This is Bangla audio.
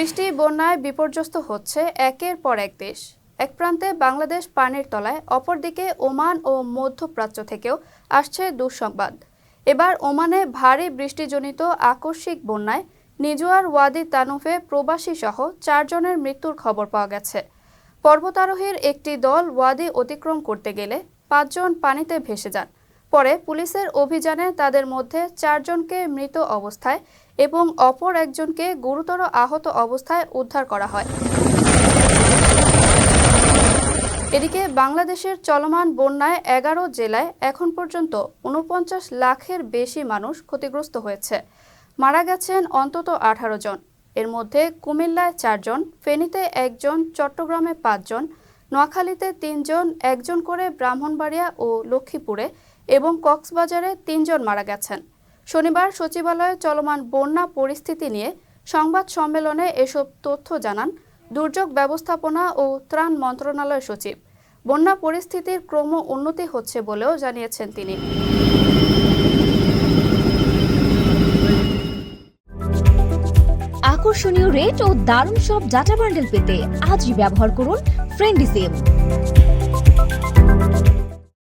বৃষ্টি, বন্যায় বিপর্যস্ত হচ্ছে একের পর এক দেশ। এক প্রান্তে বাংলাদেশ পানির তলায়, অপরদিকে ওমান ও মধ্যপ্রাচ্য থেকেও আসছে দুঃসংবাদ। এবার ওমানে ভারী বৃষ্টিজনিত আকস্মিক বন্যায় নিজুয়ার, ওয়াদি, তানুফে প্রবাসী সহ চারজনের মৃত্যুর খবর পাওয়া গেছে। পর্বতারোহীর একটি দল ওয়াদি অতিক্রম করতে গেলে পাঁচজন পানিতে ভেসে যান। পরে পুলিশের অভিযানে তাদের মধ্যে চারজনকে মৃত অবস্থায় এবং অপর একজনকে গুরুতর আহত অবস্থায় উদ্ধার করা হয়। এদিকে বাংলাদেশের চলমান বন্যায় এগারো জেলায় এখন পর্যন্ত উনপঞ্চাশ লাখের বেশি মানুষ ক্ষতিগ্রস্ত হয়েছে। মারা গেছেন অন্তত আঠারো জন। এর মধ্যে কুমিল্লায় চারজন ফেনীতে একজন, চট্টগ্রামে পাঁচজন নোয়াখালীতে তিনজন একজন করে ব্রাহ্মণবাড়িয়া ও লক্ষ্মীপুরে এবং কক্সবাজারে তিনজন মারা গেছেন। শনিবার সচিবালয়ে চলমান বন্যা পরিস্থিতি নিয়ে সংবাদ সম্মেলনে এসব তথ্য জানান দুর্যোগ ব্যবস্থাপনা ও ত্রাণ মন্ত্রণালয় সচিব। বন্যা পরিস্থিতির ক্রম উন্নতি হচ্ছে বলেও জানিয়েছেন তিনি। আকর্ষণীয় রেট ও দারুণ সব ডাটা বান্ডেল পেতে আজই ব্যবহার করুন ফ্রেন্ডি সিম